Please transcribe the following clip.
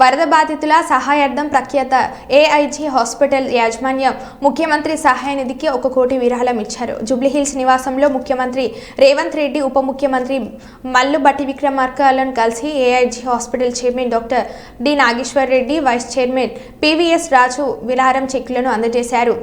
వరద బాధితుల సహాయార్థం ప్రఖ్యాత ఏఐజీ హాస్పిటల్ యాజమాన్యం ముఖ్యమంత్రి సహాయ నిధికి ఒక కోటి విరాళం ఇచ్చారు. జూబ్లీహిల్స్ నివాసంలో ముఖ్యమంత్రి రేవంత్ రెడ్డి ఉప ముఖ్యమంత్రి మల్లు బట్టి విక్రమార్కలను కలిసి AIG hospital chairman doctor D Nageshwar Reddy vice chairman PVS Raju విరాళం చెక్కులను అందజేశారు.